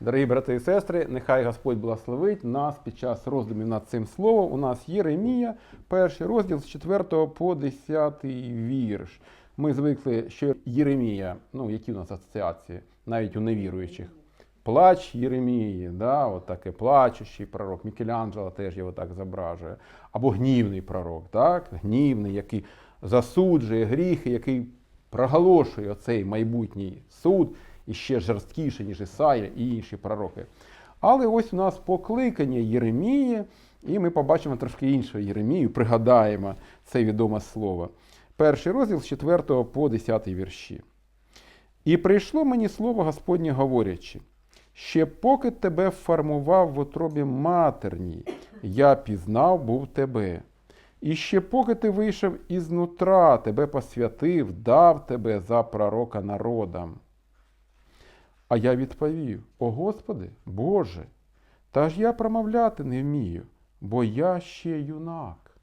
Дорогі брати і сестри, нехай Господь благословить нас під час роздумів над цим словом. У нас Єремія, перший розділ з 4 по 10 вірш. Ми звикли, що Єремія, ну які у нас асоціації, навіть у невіруючих. Плач Єремії, да, от таке плачущий пророк. Мікеланджело теж його так зображує. Або гнівний пророк, так? гнівний, який засуджує гріхи, який проголошує оцей майбутній суд і ще жорсткіше, ніж Ісая і інші пророки. Але ось у нас покликання Єремії, і ми побачимо трошки іншого Єремію, пригадаємо це відоме слово. Перший розділ з 4 по 10 вірші. І прийшло мені слово Господнє говорячи, ще поки тебе формував в утробі матерній, я пізнав був тебе. І ще поки ти вийшов із нутра, тебе посвятив, дав тебе за пророка народам. А я відповів: О Господи, Боже, та ж я промовляти не вмію, бо я ще юнак.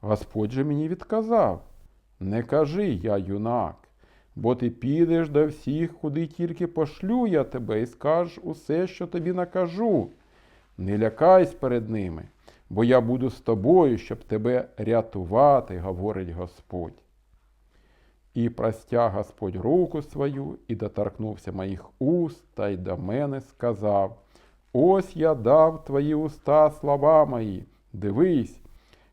Господь же мені відказав: Не кажи я юнак, бо ти підеш до всіх, куди тільки пошлю я тебе, і скажеш усе, що тобі накажу. Не лякайся перед ними, бо я буду з тобою, щоб тебе рятувати, говорить Господь. І простяг Господь руку свою, і доторкнувся моїх уст, та й до мене сказав: Ось я дав твої уста слова мої. Дивись,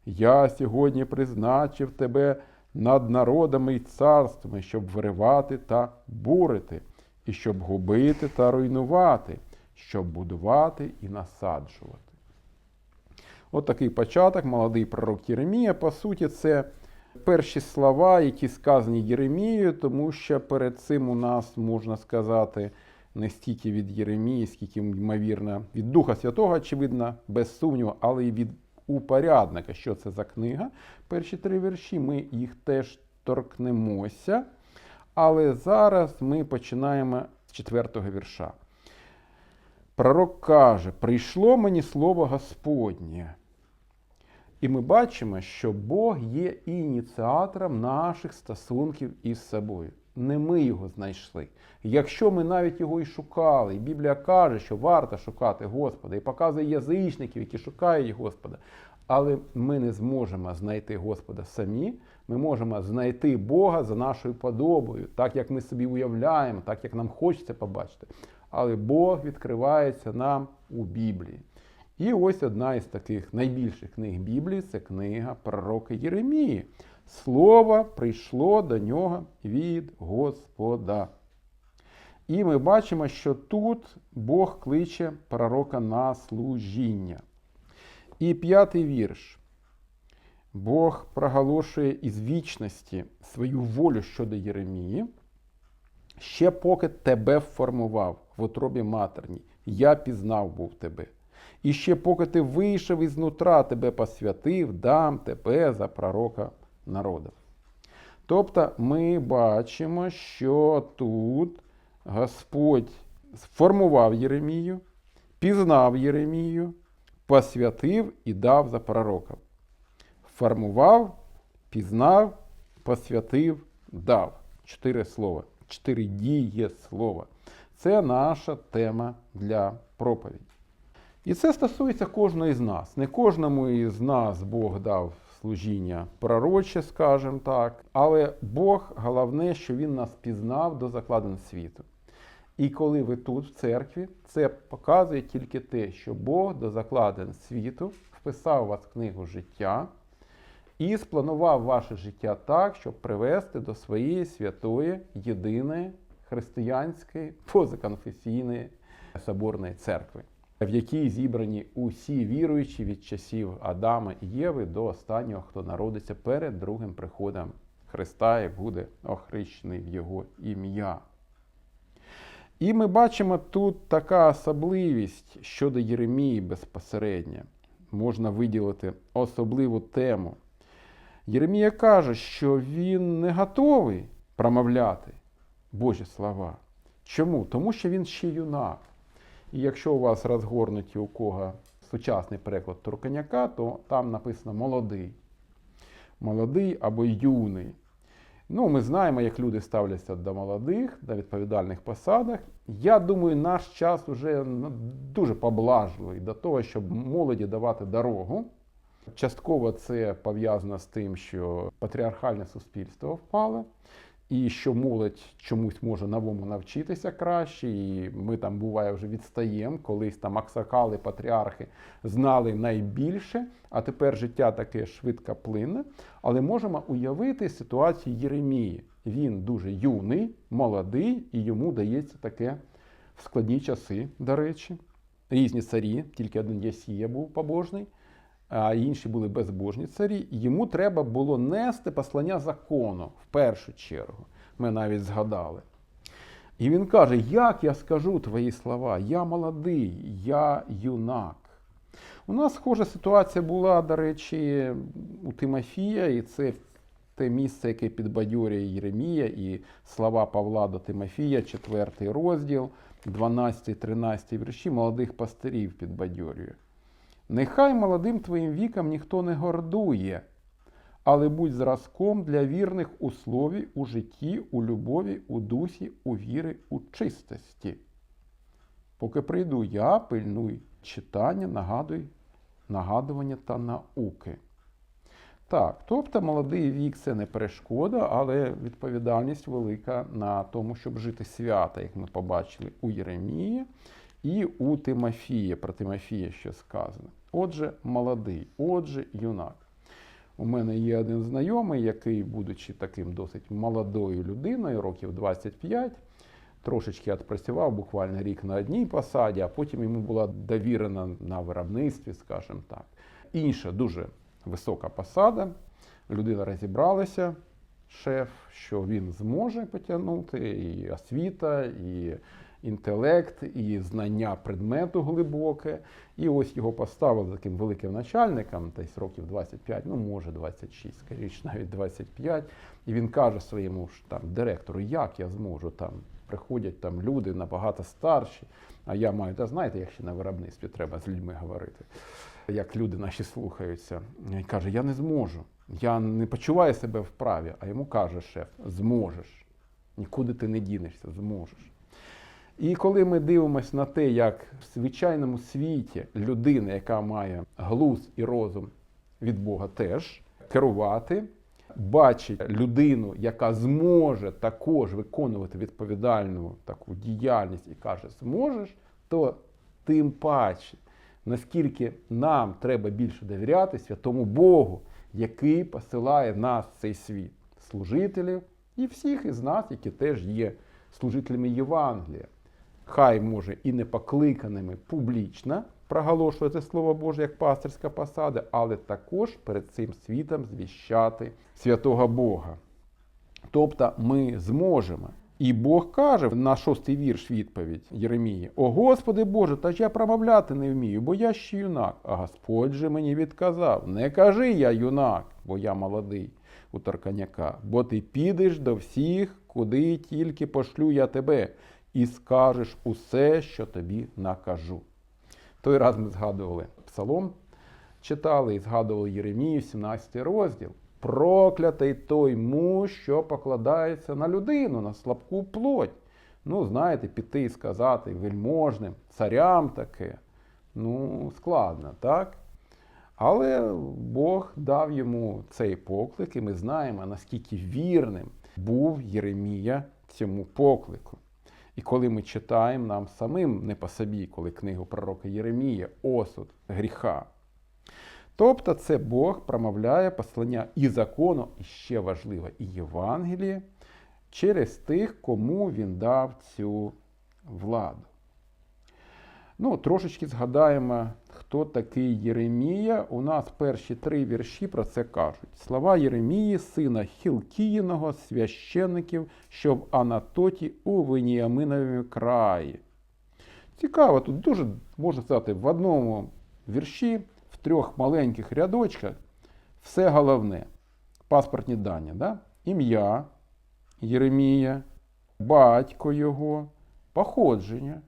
я сьогодні призначив тебе над народами й царствами, щоб виривати та бурити, і щоб губити та руйнувати, щоб будувати і насаджувати. От такий початок, молодий пророк Єремія. По суті, це перші слова, які сказані Єремією, тому що перед цим у нас можна сказати не стільки від Єремії, скільки, ймовірно, від Духа Святого, очевидно, без сумніву, але й від упорядника, що це за книга. Перші три вірші, ми їх теж торкнемося. Але зараз ми починаємо з четвертого вірша. Пророк каже: прийшло мені слово Господнє. І ми бачимо, що Бог є ініціатором наших стосунків із собою. Не ми його знайшли. Якщо ми навіть його і шукали, і Біблія каже, що варто шукати Господа, і показує язичників, які шукають Господа. Але ми не зможемо знайти Господа самі. Ми можемо знайти Бога за нашою подобою, так як ми собі уявляємо, так як нам хочеться побачити. Але Бог відкривається нам у Біблії. І ось одна із таких найбільших книг Біблії це книга пророка Єремії. Слово прийшло до нього від Господа. І ми бачимо, що тут Бог кличе пророка на служіння. І п'ятий вірш. Бог проголошує із вічності свою волю щодо Єремії. Ще поки тебе формував в утробі матерній, я пізнав був тебе. І ще поки ти вийшов із нутра, тебе посвятив, дам тебе за пророка народу. Тобто ми бачимо, що тут Господь сформував Єремію, пізнав Єремію, посвятив і дав за пророка. Формував, пізнав, посвятив, дав. Чотири слова, чотири діє слова. Це наша тема для проповіді. І це стосується кожного з нас. Не кожному із нас Бог дав служіння пророче, скажімо так, але Бог головне, що Він нас пізнав до закладин світу. І коли ви тут, в церкві, це показує тільки те, що Бог до закладин світу вписав вас в книгу життя і спланував ваше життя так, щоб привести до своєї святої, єдиної християнської позаконфесійної соборної церкви в якій зібрані усі віруючі від часів Адама і Єви до останнього, хто народиться перед другим приходом Христа, як буде охрещений в Його ім'я. І ми бачимо тут така особливість щодо Єремії безпосередньо. Можна виділити особливу тему. Єремія каже, що він не готовий промовляти Божі слова. Чому? Тому що він ще юнак. І якщо у вас розгорнуті у кого сучасний переклад Турканяка, то там написано молодий. Молодий або юний. Ну, ми знаємо, як люди ставляться до молодих на відповідальних посадах. Я думаю, наш час вже ну, дуже поблажливий до того, щоб молоді давати дорогу. Частково це пов'язано з тим, що патріархальне суспільство впало, і що молодь чомусь може новому навчитися краще. І ми там буває вже відстаємо. Колись там аксакали, патріархи знали найбільше, а тепер життя таке швидко плине. Але можемо уявити ситуацію Єремії. Він дуже юний, молодий, і йому дається таке в складні часи, до речі. Різні царі, тільки один Ясія був побожний а інші були безбожні царі. Йому треба було нести послання закону в першу чергу. Ми навіть згадали. І він каже: Як я скажу твої слова? Я молодий, я юнак. У нас схожа ситуація була, до речі, у Тимофія, і це те місце, яке підбадьорює Єремія, і слова Павла до Тимофія, 4 розділ, 12-13 вірші молодих пастирів підбадьорює. Нехай молодим твоїм віком ніхто не гордує, але будь зразком для вірних у слові, у житті, у любові, у дусі, у вірі, у чистості. Поки прийду я, пильнуй читання, нагадуй, нагадування та науки. Так, тобто молодий вік це не перешкода, але відповідальність велика на тому, щоб жити свято, як ми побачили у Єремії і у Тимофія. Про Тимофія що сказано. Отже, молодий, отже, юнак. У мене є один знайомий, який, будучи таким досить молодою людиною, років 25, трошечки відпрацював буквально рік на одній посаді, а потім йому була довірена на виробництві, скажімо так. Інша дуже висока посада. Людина розібралася, шеф, що він зможе потягнути і освіта, і інтелект, і знання предмету глибоке. І ось його поставили таким великим начальником, десь років 25, ну може 26, скоріше, навіть 25. І він каже своєму ж там директору, як я зможу там. Приходять там люди набагато старші, а я маю, та знаєте, як ще на виробництві треба з людьми говорити, як люди наші слухаються. І каже, я не зможу, я не почуваю себе вправі. А йому каже шеф, зможеш. Нікуди ти не дінешся, зможеш. І коли ми дивимося на те, як в звичайному світі людина, яка має глузд і розум від Бога, теж керувати, бачить людину, яка зможе також виконувати відповідальну таку діяльність і каже, зможеш, то тим паче, наскільки нам треба більше довіряти святому Богу, який посилає нас в цей світ, служителів і всіх із нас, які теж є служителями Євангелія хай може і не покликаними публічно проголошувати Слово Боже як пастирська посада, але також перед цим світом звіщати святого Бога. Тобто ми зможемо. І Бог каже на шостий вірш відповідь Єремії: О Господи Боже, та ж я промовляти не вмію, бо я ще юнак. А Господь же мені відказав: Не кажи я юнак, бо я молодий у Тарканяка, бо ти підеш до всіх, куди тільки пошлю я тебе, і скажеш усе, що тобі накажу. Той раз ми згадували Псалом, читали і згадували Єремію, 17 розділ. Проклятий той муж, що покладається на людину, на слабку плоть. Ну, знаєте, піти і сказати вельможним, царям таке. Ну, складно, так? Але Бог дав йому цей поклик, і ми знаємо, наскільки вірним був Єремія цьому поклику. І коли ми читаємо нам самим не по собі, коли книгу пророка Єремія, осуд гріха. Тобто це Бог промовляє послання і закону, і ще важливо, і Євангеліє через тих, кому він дав цю владу. Ну, Трошечки згадаємо, хто такий Єремія. У нас перші три вірші про це кажуть. Слова Єремії, сина Хілкіїного, священників, що в Анатоті у Веніаминові краї. Цікаво, тут дуже можна сказати, в одному вірші, в трьох маленьких рядочках, все головне. Паспортні дані. Да? Ім'я Єремія, батько його, походження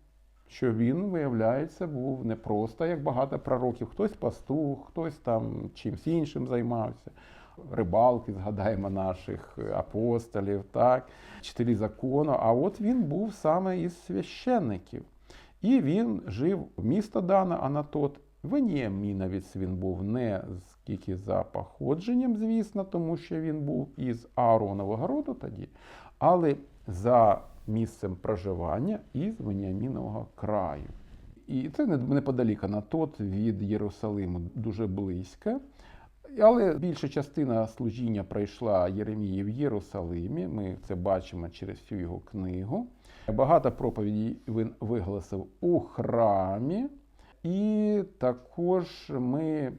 що він, виявляється, був не просто як багато пророків, хтось пастух, хтось там чимсь іншим займався. рибалки, згадаємо наших апостолів, так, вчителі закону. А от він був саме із священників. І він жив в місто Дана Анатот. Веніаміновець він був не скільки за походженням, звісно, тому що він був із Ааронового роду тоді, але за місцем проживання із Веніамінового краю. І це не- неподалік Анатот від Єрусалиму, дуже близько. Але більша частина служіння пройшла Єремії в Єрусалимі. Ми це бачимо через всю його книгу. Багато проповідей він виголосив у храмі. І також ми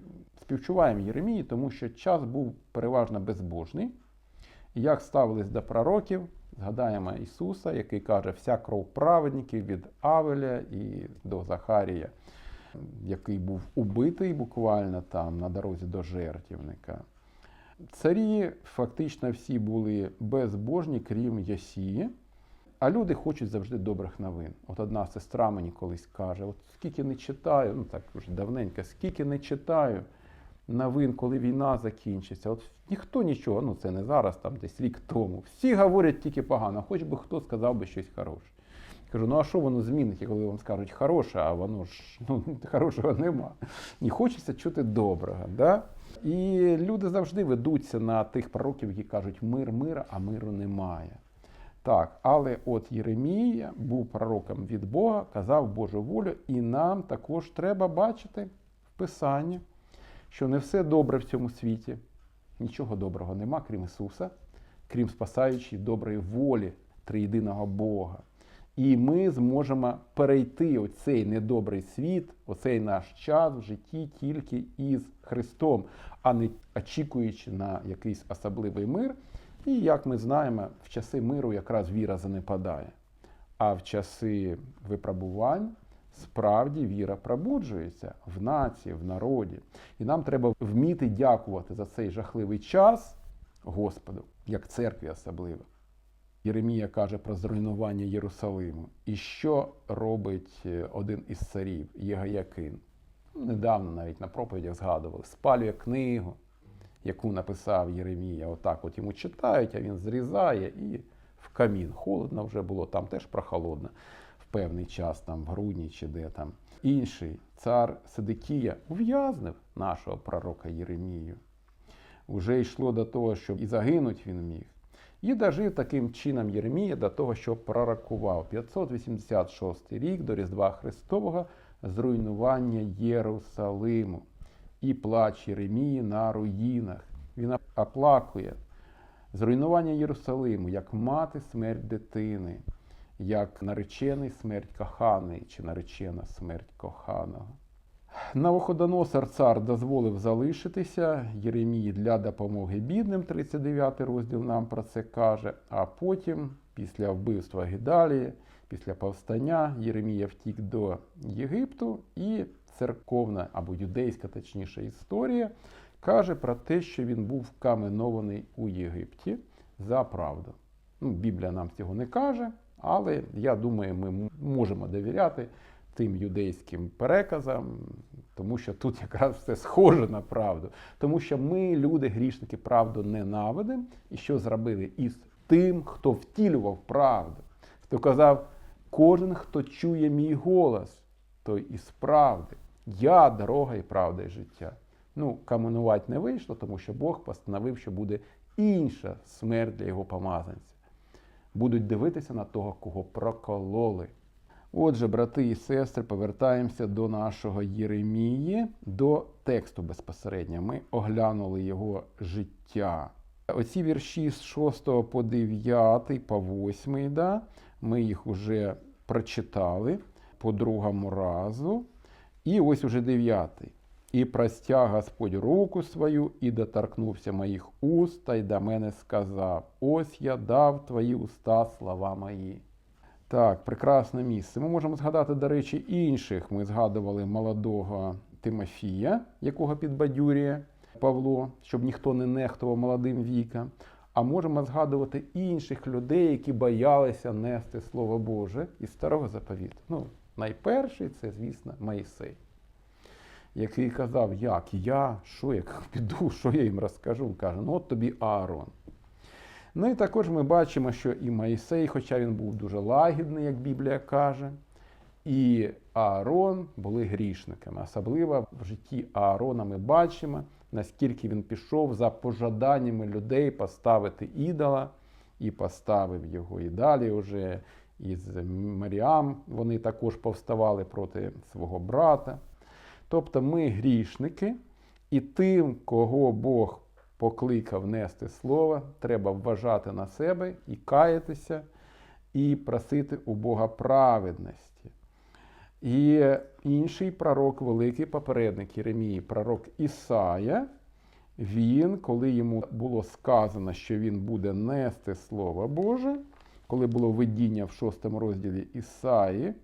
співчуваємо Єремії, тому що час був переважно безбожний. Як ставились до пророків, згадаємо Ісуса, який каже, вся кров праведників від Авеля і до Захарія, який був убитий буквально там на дорозі до жертівника. Царі фактично всі були безбожні, крім Ясії. А люди хочуть завжди добрих новин. От одна сестра мені колись каже: от скільки не читаю, ну так вже давненько, скільки не читаю новин, коли війна закінчиться. От ніхто нічого, ну це не зараз, там десь рік тому. Всі говорять тільки погано, хоч би хто сказав би щось хороше. Кажу, ну а що воно змінить, коли вам скажуть хороше, а воно ж ну, хорошого нема. Не хочеться чути доброго. Да? І люди завжди ведуться на тих пророків, які кажуть мир, мир, а миру немає. Так, але от Єремія був пророком від Бога, казав Божу волю, і нам також треба бачити в Писанні, що не все добре в цьому світі. Нічого доброго нема, крім Ісуса, крім спасаючої доброї волі триєдиного Бога. І ми зможемо перейти оцей недобрий світ, оцей наш час в житті тільки із Христом, а не очікуючи на якийсь особливий мир. І як ми знаємо, в часи миру якраз віра занепадає. А в часи випробувань справді віра пробуджується в нації, в народі. І нам треба вміти дякувати за цей жахливий час Господу, як церкві особливо. Єремія каже про зруйнування Єрусалиму. І що робить е, один із царів Єгаякин? Недавно навіть на проповідях згадували, спалює книгу, яку написав Єремія. Отак от йому читають, а він зрізає і в камін. Холодно вже було, там теж прохолодно певний час, там в грудні чи де там. Інший цар Сидикія ув'язнив нашого пророка Єремію. Уже йшло до того, що і загинуть він міг. І дожив таким чином Єремія до того, що пророкував 586 рік до Різдва Христового зруйнування Єрусалиму і плач Єремії на руїнах. Він оплакує зруйнування Єрусалиму, як мати смерть дитини, як наречений смерть коханий чи наречена смерть коханого. Навуходоносор цар дозволив залишитися Єремії для допомоги бідним, 39 розділ нам про це каже. А потім, після вбивства Гідалії, після повстання, Єремія втік до Єгипту, і церковна або юдейська, точніше, історія каже про те, що він був каменований у Єгипті за правду. Ну, Біблія нам цього не каже, але я думаю, ми можемо довіряти тим юдейським переказам, тому що тут якраз все схоже на правду. Тому що ми, люди, грішники, правду ненавидимо. І що зробили із тим, хто втілював правду? Хто казав, кожен, хто чує мій голос, той із правди. Я дорога і правда і життя. Ну, каменувати не вийшло, тому що Бог постановив, що буде інша смерть для його помазанця. Будуть дивитися на того, кого прокололи. Отже, брати і сестри, повертаємося до нашого Єремії, до тексту безпосередньо. Ми оглянули його життя. Оці вірші з 6 по 9, по 8, да, ми їх вже прочитали по другому разу. І ось уже 9. І простяг Господь руку свою, і доторкнувся моїх уст, та й до мене сказав: Ось я дав твої уста слова мої. Так, прекрасне місце. Ми можемо згадати, до речі, інших. Ми згадували молодого Тимофія, якого підбадюрює Павло, щоб ніхто не нехтував молодим віком. А можемо згадувати інших людей, які боялися нести Слово Боже із старого заповіту. Ну, найперший це, звісно, Моїсей. Який казав, як я, що як піду, що я їм розкажу. Каже, ну от тобі Аарон. Ну і також ми бачимо, що і Моїсей, хоча він був дуже лагідний, як Біблія каже, і Аарон були грішниками. Особливо в житті Аарона ми бачимо, наскільки він пішов за пожаданнями людей поставити ідола і поставив його. І далі вже із Маріам вони також повставали проти свого брата. Тобто ми грішники, і тим, кого Бог покликав нести слово, треба вважати на себе і каятися, і просити у Бога праведності. І інший пророк, великий попередник Єремії, пророк Ісая, він, коли йому було сказано, що він буде нести Слово Боже, коли було видіння в шостому розділі Ісаї,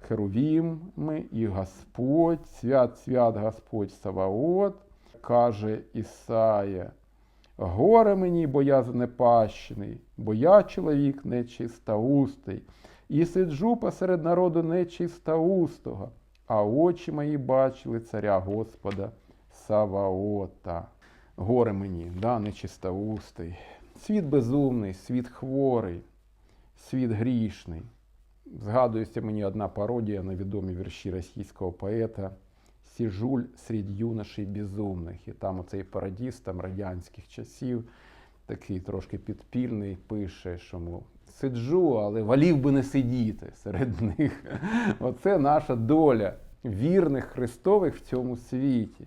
Херувімми і Господь, свят, свят Господь Саваот, каже Ісая, горе мені, бо я занепащений, бо я чоловік нечистоустий, і сиджу посеред народу нечистоустого, а очі мої бачили царя Господа Саваота. Горе мені, да, нечистоустий. Світ безумний, світ хворий, світ грішний. Згадується мені одна пародія на відомі вірші російського поета Сіжуль серед юношей безумних. І там оцей пародіст там, радянських часів, такий трошки підпільний, пише, що мов, сиджу, але валів би не сидіти серед них. Оце наша доля вірних Христових в цьому світі.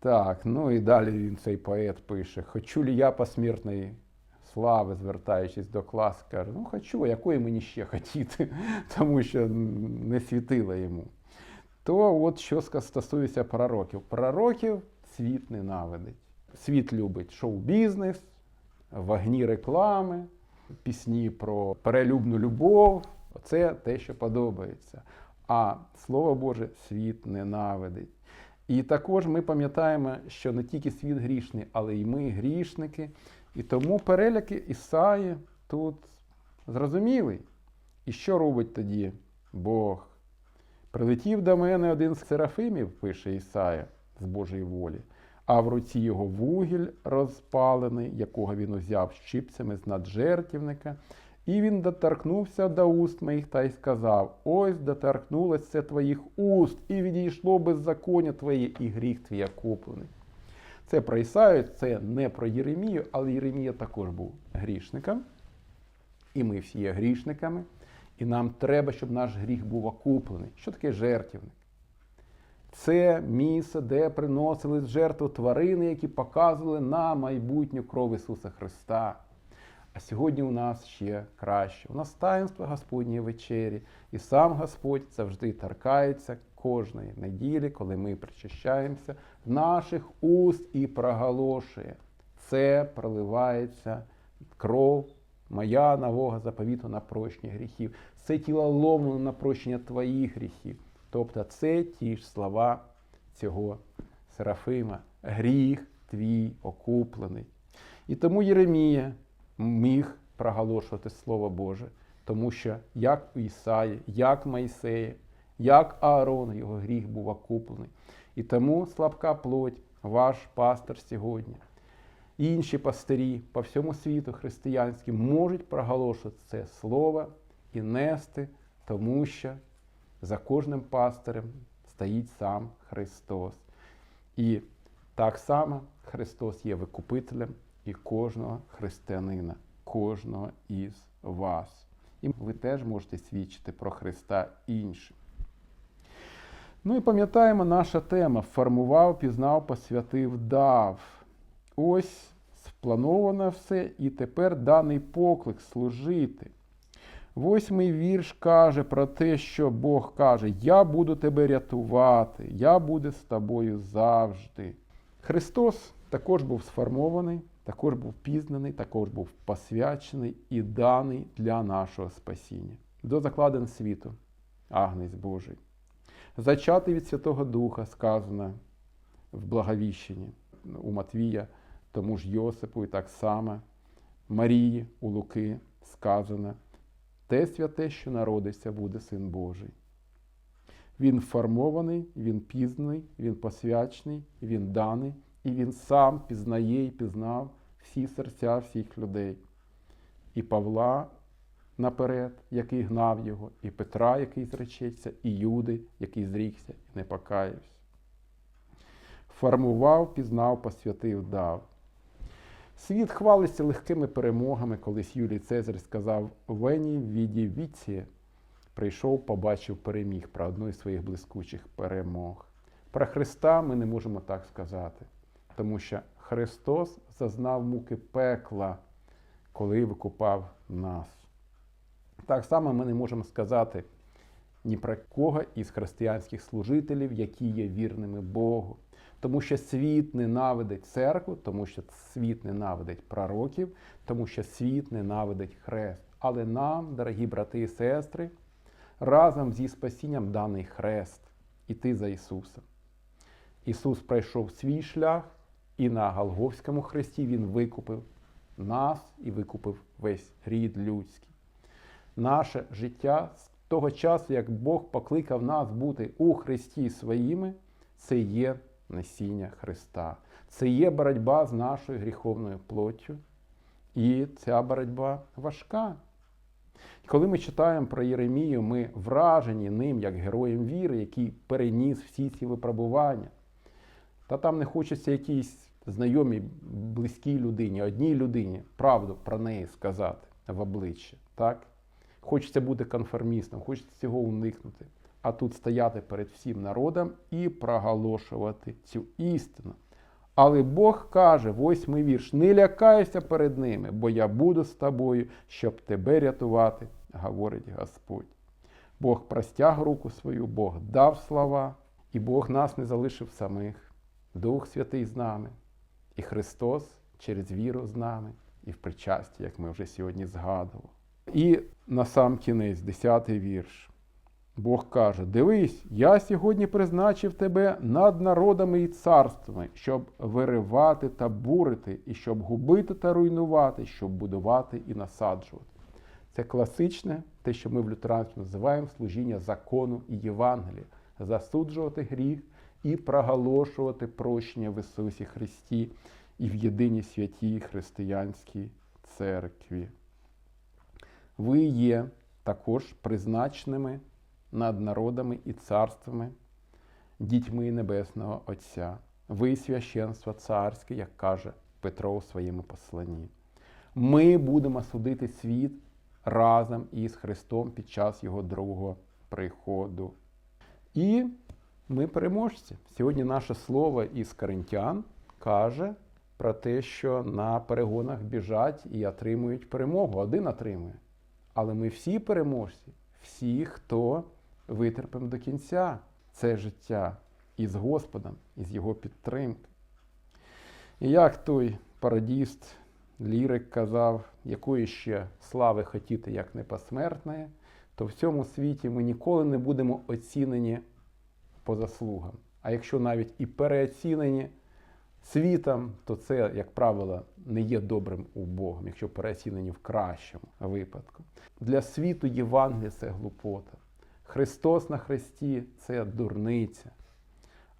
Так, ну і далі він цей поет пише: Хочу лі я посмертної слави, звертаючись до клас, каже, ну хочу, якої мені ще хотіти, тому що не світило йому. То от що стосується пророків. Пророків світ ненавидить. Світ любить шоу-бізнес, вогні реклами, пісні про перелюбну любов. Це те, що подобається. А слово Боже, світ ненавидить. І також ми пам'ятаємо, що не тільки світ грішний, але й ми грішники. І тому переляки Ісаї тут зрозумілий. І що робить тоді Бог? Прилетів до мене один з серафимів, пише Ісая, з Божої волі, а в руці його вугіль розпалений, якого він узяв щипцями з наджертівника, і він доторкнувся до уст моїх та й сказав: Ось доторкнулося твоїх уст, і відійшло беззаконня твоє, і гріх твій куплений. Це про Ісаю, це не про Єремію, але Єремія також був грішником. І ми всі є грішниками. І нам треба, щоб наш гріх був окуплений. Що таке жертівник? Це місце, де приносили жертву тварини, які показували на майбутню кров Ісуса Христа. А сьогодні у нас ще краще. У нас таїнство Господньої вечері, і сам Господь завжди торкається кожної неділі, коли ми причащаємося наших уст і проголошує. Це проливається кров моя нового заповіту на прощення гріхів. Це тіло ломлено на прощення твоїх гріхів. Тобто це ті ж слова цього Серафима. Гріх твій окуплений. І тому Єремія міг проголошувати Слово Боже, тому що як у Ісаї, як Майсея, як Аарон, його гріх був окуплений. І тому слабка плоть, ваш пастор сьогодні. Інші пастирі по всьому світу християнські можуть проголошувати це слово і нести, тому що за кожним пастирем стоїть сам Христос. І так само Христос є викупителем і кожного християнина, кожного із вас. І ви теж можете свідчити про Христа іншим. Ну і пам'ятаємо наша тема: формував, пізнав, посвятив, дав. Ось сплановано все, і тепер даний поклик служити. Восьмий вірш каже про те, що Бог каже: Я буду тебе рятувати, я буду з тобою завжди. Христос також був сформований, також був пізнаний, також був посвячений і даний для нашого спасіння. До закладин світу, Агнець Божий. Зачатий від Святого Духа сказано в Благовіщенні у Матвія, тому ж Йосипу, і так само Марії у Луки сказано, те святе, що народиться, буде Син Божий. Він формований, він пізнаний, він посвячений, він даний, і він сам пізнає і пізнав всі серця всіх людей. І Павла наперед, який гнав його, і Петра, який зречеться, і Юди, який зрікся і не покаявся. Формував, пізнав, посвятив, дав. Світ хвалиться легкими перемогами, колись Юлій Цезарь сказав Вені віді віці. Прийшов, побачив, переміг про одну із своїх блискучих перемог. Про Христа ми не можемо так сказати, тому що Христос зазнав муки пекла, коли викупав нас. Так само ми не можемо сказати ні про кого із християнських служителів, які є вірними Богу. Тому що світ ненавидить церкву, тому що світ ненавидить пророків, тому що світ ненавидить хрест. Але нам, дорогі брати і сестри, разом зі спасінням даний хрест іти за Ісусом. Ісус пройшов свій шлях, і на Голговському хресті Він викупив нас і викупив весь рід людський. Наше життя з того часу, як Бог покликав нас бути у Христі своїми, це є несіння Христа. Це є боротьба з нашою гріховною плоттю. І ця боротьба важка. Коли ми читаємо про Єремію, ми вражені ним як героєм віри, який переніс всі ці випробування. Та там не хочеться якійсь знайомій, близькій людині, одній людині правду про неї сказати в обличчя. Так? Хочеться бути конформістом, хочеться цього уникнути. А тут стояти перед всім народом і проголошувати цю істину. Але Бог каже, восьмий вірш: не лякайся перед ними, бо я буду з тобою, щоб тебе рятувати, говорить Господь. Бог простяг руку свою, Бог дав слова, і Бог нас не залишив самих. Дух Святий з нами, і Христос через віру з нами, і в причасті, як ми вже сьогодні згадували. І на сам кінець, 10 вірш. Бог каже: Дивись, я сьогодні призначив тебе над народами і царствами, щоб виривати та бурити, і щоб губити та руйнувати, щоб будувати і насаджувати. Це класичне, те, що ми в лютеранстві називаємо служіння закону і Євангелія, засуджувати гріх і проголошувати прощення в Ісусі Христі і в єдиній святій християнській церкві. Ви є також призначеними над народами і царствами, дітьми Небесного Отця. Ви священство царське, як каже Петро у своєму посланні. Ми будемо судити світ разом із Христом під час Його другого приходу. І ми переможці. Сьогодні наше слово із Коринтян каже про те, що на перегонах біжать і отримують перемогу. Один отримує. Але ми всі переможці, всі, хто витерпимо до кінця це життя із Господом, із Його підтримки. І як той пародіст, лірик казав, якої ще слави хотіти, як не посмертної, то в цьому світі ми ніколи не будемо оцінені по заслугам. А якщо навіть і переоцінені світом, то це, як правило, не є добрим у Богом, якщо переоцінені в кращому випадку. Для світу Євангелія це глупота. Христос на Христі це дурниця.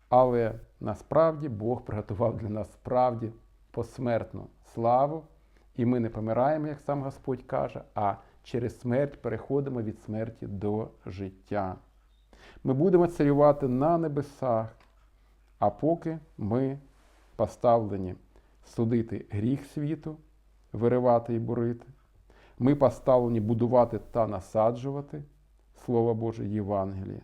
Але насправді Бог приготував для нас справді посмертну славу, і ми не помираємо, як сам Господь каже, а через смерть переходимо від смерті до життя. Ми будемо царювати на небесах, а поки ми поставлені судити гріх світу, виривати і бурити, ми поставлені будувати та насаджувати. Слово Боже Євангеліє.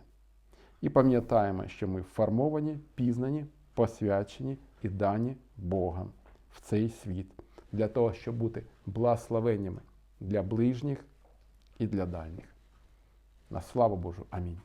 І пам'ятаємо, що ми формовані, пізнані, посвячені і дані Богом в цей світ для того, щоб бути благословеннями для ближніх і для дальніх. На славу Божу. Амінь.